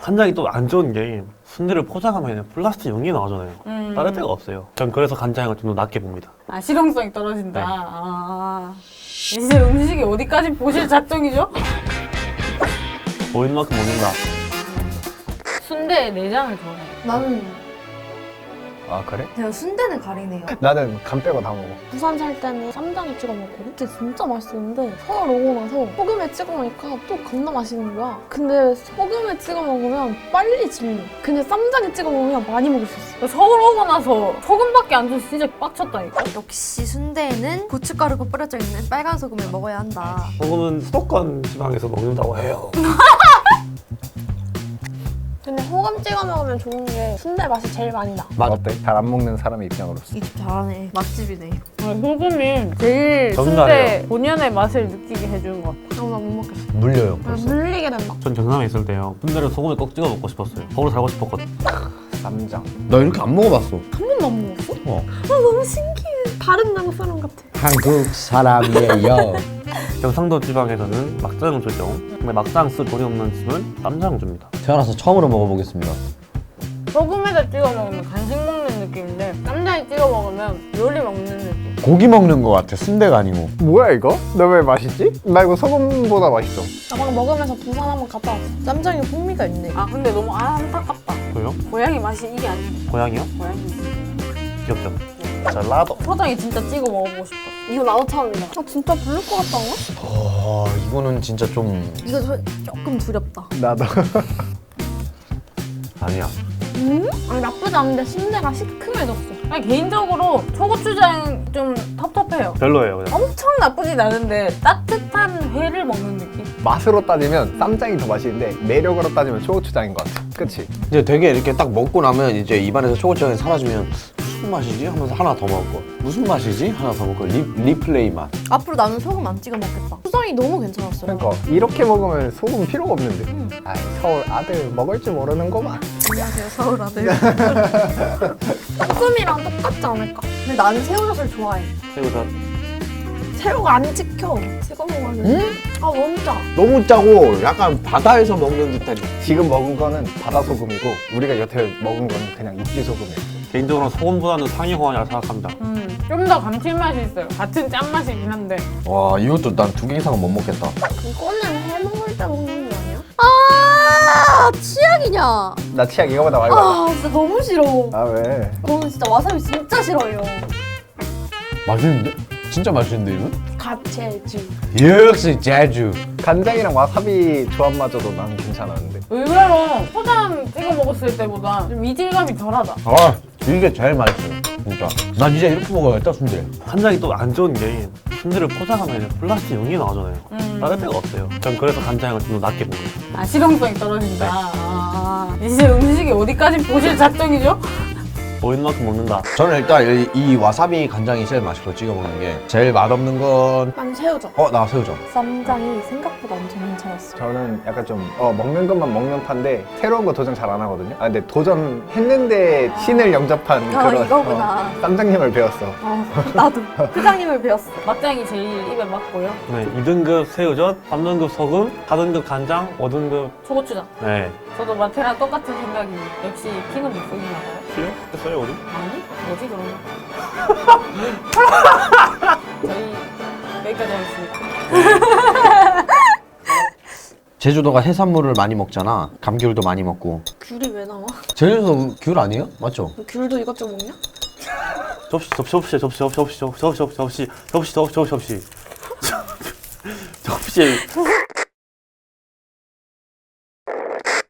간장이 또 안 좋은 게 순대를 포장하면 플라스틱 용기 나오잖아요. 음. 다른 데가 없어요. 전 그래서 간장을 좀 더 낮게 봅니다. 아 실용성이 떨어진다. 네. 아 이제 음식이 어디까지 보실 작정이죠? 보이는 만큼 먹는다. 순대 내장을 좋아해. 나는 아 그래? 그냥 순대는 가리네요. 나는 간 빼고 다 먹어. 부산 살 때는 쌈장에 찍어 먹거든? 그때 진짜 맛있었는데 서울 오고 나서 소금에 찍어 먹으니까 또 겁나 맛있는 거야. 근데 소금에 찍어 먹으면 빨리 질려. 근데 쌈장에 찍어 먹으면 많이 먹을 수 있어. 서울 오고 나서 소금밖에 안 줘서 진짜 빡쳤다니까. 역시 순대에는 고춧가루가 뿌려져 있는 빨간 소금을 먹어야 한다. 소금은 수도권 지방에서 먹는다고 해요. 근데 소금 찍어 먹으면 좋은 게 순대 맛이 제일 많이 나. 맛 어때? 잘 안 먹는 사람의 입장으로서. 이 집 잘하네. 맛집이네. 아, 소금이 제일 전달해요. 순대 본연의 맛을 느끼게 해주는 것 같아. 어, 나못 먹겠어. 물려요 나 물리게 된다. 전 경남에 있을 때요. 순대를 소금에 꼭 찍어 먹고 싶었어요. 서울 살고 싶었거든. 쌈장. 나 이렇게 안 먹어봤어. 한 번도 안 먹었어? 어. 아, 너무 신기해. 다른 나라 사람 같아. 한국 사람이에요. 경상도 지방에서는 막장을 주죠. 근데 막장 쓸 돈이 없는 집은 쌈장을 줍니다. 태어나서 처음으로 먹어보겠습니다. 소금에다 찍어 먹으면 간식 먹는 느낌인데 쌈장에 찍어 먹으면 요리 먹는 느낌. 고기 먹는 거 같아. 순대가 아니고. 뭐야 이거? 너왜 맛있지? 나 이거 소금보다 맛있어. 나 방금 먹으면서 부산 한번 갔다 왔어. 쌈장에 풍미가 있네. 아 근데 너무 안타깝다. 왜요? 고양이 맛이 이게 아니야. 고양이요? 고양이. 귀엽죠? 젤라도. 포장에 진짜 찍어 먹어보고 싶어. 이거 나도 처음이다. 아, 진짜 부를 것 같다. 아 이거는 진짜 좀 이거 저, 조금 두렵다. 나도. 아니야. 음? 아니, 나쁘지 않은데 순대가 시큼해졌어. 아니, 개인적으로 초고추장 좀 텁텁해요. 별로예요, 그냥. 엄청 나쁘진 않은데 따뜻한 회를 먹는 느낌? 맛으로 따지면 쌈장이 더 맛있는데 매력으로 따지면 초고추장인 것 같아. 그치? 이제 되게 이렇게 딱 먹고 나면 이제 입안에서 초고추장이 사라지면 무슨 맛이지? 하면서 하나 더 먹고 무슨 맛이지? 하나 더 먹고 리, 리플레이 맛. 앞으로 나는 소금 안 찍어 먹겠다. 수정이 너무 괜찮았어요. 그러니까 이렇게 먹으면 소금 필요가 없는데. 아이 서울 아들 먹을 줄 모르는구만. 안녕하세요 서울 아들. 소금이랑 똑같지 않을까? 근데 나는 새우젓을 좋아해. 새우젓. 새우가 안 찍혀. 찍어 먹으면. 아, 원짜. 너무 짜고 약간 바다에서 먹는 듯한 지금 먹은 거는 바다 소금이고 우리가 여태 먹은 거는 그냥 육지 소금이에요. 개인적으로 소금보다는 상위호환이라 생각합니다. 음, 좀 더 감칠맛이 있어요. 같은 짠맛이긴 한데. 와 이것도 난 두 개 이상은 못 먹겠다. 그거는 해 먹을 때 먹는 거 아니야? 아 치약이냐? 나 치약 이거보다 많이 많아. 아 진짜 너무 싫어. 아 왜? 저는 진짜 와사비 진짜 싫어요. 맛있는데? 진짜 맛있는데 이거? 가채주. 역시 제주. 간장이랑 와사비 조합마저도 난 괜찮았는데. 의외로 포장 찍어 먹었을 때보다 좀 이질감이 덜하다. 아 이게 제일 맛있어요. 진짜. 난 이제 이렇게 먹어야겠다 순대. 간장이 또 안 좋은 게 순대를 포장하면 플라스틱 용기 나오잖아요. 음. 다른 데가 없어요. 전 그래서 간장을 좀더 낮게 봅니다. 아, 실용성이 떨어진다. 아, 이제 음식이 어디까지 보실 작정이죠? 보이는 만큼 먹는다. 저는 일단 이, 이 와사비 간장이 제일 맛있고 찍어 먹는 게 제일 맛없는 건 난 새우젓. 어, 나 새우젓. 쌈장이 생각보다 엄청 괜찮았어. 저는 약간 좀 어, 먹는 것만 먹는 판데 새로운 거 도전 잘 안 하거든요. 아 근데 도전했는데 신을 영접한 아, 그런 이거구나. 어, 쌈장님을 배웠어. 어, 나도 회장님을 배웠어. 막장이 제일 입에 맞고요. 네, 2등급 새우젓, 3등급 소금, 4등급 간장, 5등급 초고추장. 네. 저도 마테랑 똑같은 생각이 역시 킹은 목소리나 봐요. 필요? 됐어요, 우리? 아니? 뭐지 그러면? 저희 여기까지 하겠습니다. 제주도가 해산물을 많이 먹잖아. 감귤도 많이 먹고. 귤이 왜 나와? 제주도 귤 아니에요? 맞죠? 귤도 이것저것 먹냐? 접시, 접시, 접시, 접시, 접시, 접시, 접시, 접시, 접시, 접시, 접시, 접시, 접시, 접시. 접시.